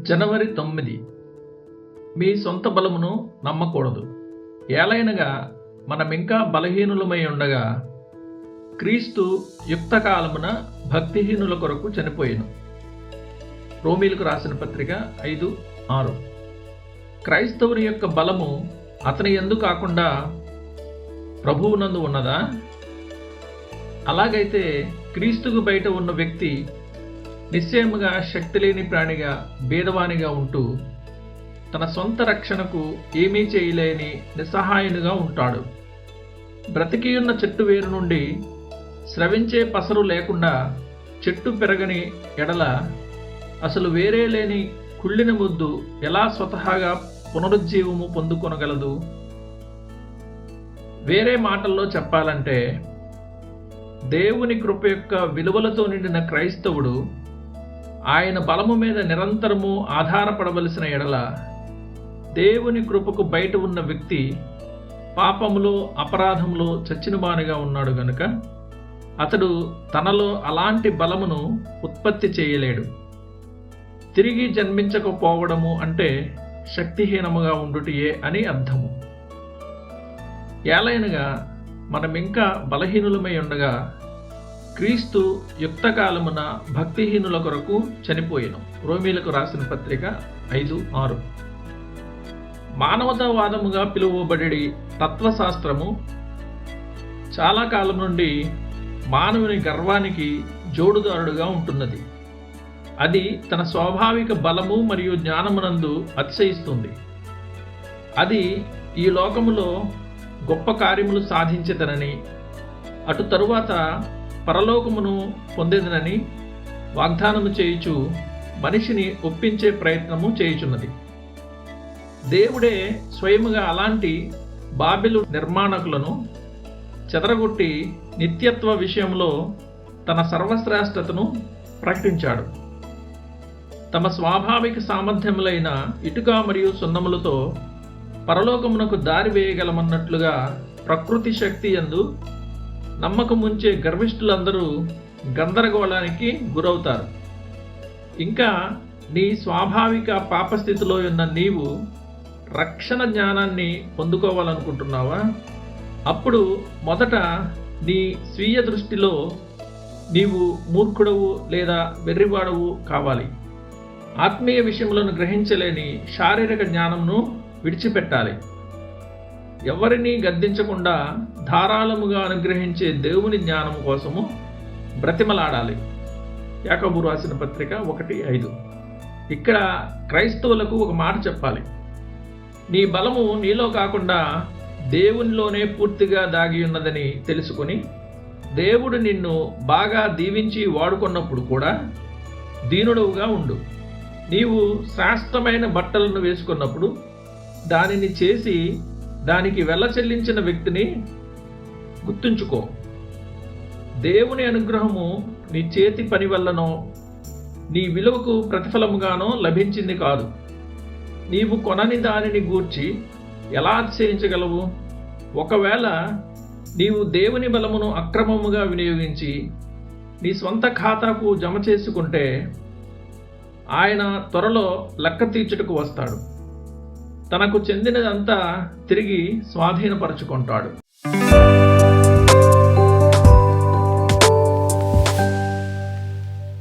జనవరి తొమ్మిది. మీ సొంత బలమును నమ్మకూడదు. ఏలైనగా మనమింకా బలహీనులమై ఉండగా క్రీస్తు యుక్త కాలమున భక్తిహీనుల కొరకు చనిపోయాను. రోమీలకు రాసిన పత్రిక ఐదు ఆరు. క్రైస్తవుని యొక్క బలము అతని ఎందు కాకుండా ప్రభువునందు ఉన్నదా? అలాగైతే క్రీస్తుకు బయట ఉన్న వ్యక్తి నిశ్చయముగా శక్తి లేని ప్రాణిగా భేదవానిగా ఉంటూ తన సొంత రక్షణకు ఏమీ చేయలేని నిస్సహాయునిగా ఉంటాడు. బ్రతికియున్న చెట్టు వేరు నుండి స్రవించే పసరు లేకుండా చెట్టు పెరగని ఎడల అసలు వేరే లేని కుళ్ళిన ముద్దు ఎలా స్వతహాగా పునరుజ్జీవము పొందుకొనగలదు? వేరే మాటల్లో చెప్పాలంటే దేవుని కృప యొక్క విలువలతో నిండిన క్రైస్తవుడు ఆయన బలము మీద నిరంతరము ఆధారపడవలసిన ఎడల దేవుని కృపకు బయట ఉన్న వ్యక్తి పాపములో అపరాధములో చచ్చినబానిగా ఉన్నాడు గనుక అతడు తనలో అలాంటి బలమును ఉత్పత్తి చేయలేడు. తిరిగి జన్మించకపోవడము అంటే శక్తిహీనముగా ఉండుటయే అని అర్థము. ఏలైనగా మనమింకా బలహీనులమై ఉండగా క్రీస్తు యుక్తకాలమున భక్తిహీనుల కొరకు చనిపోయిను. రోమీలకు రాసిన పత్రిక ఐదు ఆరు. మానవతావాదముగా పిలువబడి తత్వశాస్త్రము చాలా కాలం నుండి మానవుని గర్వానికి జోడుదారుడుగా ఉంటున్నది. అది తన స్వాభావిక బలము మరియు జ్ఞానమునందు అతిశయిస్తుంది. అది ఈ లోకములో గొప్ప కార్యములు సాధించదనని అటు తరువాత పరలోకమును పొందేదనని వాగ్దానము చేయుచు మనిషిని ఒప్పించే ప్రయత్నము చేయుచున్నది. దేవుడే స్వయముగా అలాంటి బాబిలు నిర్మాణకులను చెదరగొట్టి నిత్యత్వ విషయంలో తన సర్వశ్రేష్టతను ప్రకటించాడు. తమ స్వాభావిక సామర్థ్యములైన ఇటుక మరియు సున్నములతో పరలోకమునకు దారి వేయగలమన్నట్లుగా ప్రకృతి శక్తి ఎందు నమ్మకం ఉంచే గర్విష్ఠులందరూ గందరగోళానికి గురవుతారు. ఇంకా నీ స్వాభావిక పాపస్థితిలో ఉన్న నీవు రక్షణ జ్ఞానాన్ని పొందుకోవాలనుకుంటున్నావా? అప్పుడు మొదట నీ స్వీయ దృష్టిలో నీవు మూర్ఖుడవు లేదా వెర్రివాడవు కావాలి. ఆత్మీయ విషయములను గ్రహించలేని శారీరక జ్ఞానంను విడిచిపెట్టాలి. ఎవరినీ గద్దించకుండా ధారాళముగా అనుగ్రహించే దేవుని జ్ఞానం కోసము బ్రతిమలాడాలి. యాకబు రాసిన పత్రిక ఒకటి ఐదు. ఇక్కడ క్రైస్తవులకు ఒక మాట చెప్పాలి. నీ బలము నీలో కాకుండా దేవునిలోనే పూర్తిగా దాగి ఉన్నదని తెలుసుకొని దేవుడు నిన్ను బాగా దీవించి వాడుకున్నప్పుడు కూడా దీనుడవుగా ఉండు. నీవు శ్రేష్టమైన బట్టలను వేసుకున్నప్పుడు దానిని చేసి దానికి వెల చెల్లించిన వ్యక్తిని గుర్తుంచుకో. దేవుని అనుగ్రహము నీ చేతి పని వల్లనో నీ విలువకు ప్రతిఫలముగానో లభించింది కాదు. నీవు కొనని దానిని గూర్చి ఎలా అతిశయించగలవు ఒకవేళ నీవు దేవుని బలమును అక్రమముగా వినియోగించి నీ స్వంత ఖాతాకు జమ చేసుకుంటే ఆయన త్వరలో లెక్క తీర్చుటకు వస్తాడు. తనకు చెందినదంతా తిరిగి స్వాధీనపరచుకుంటాడు.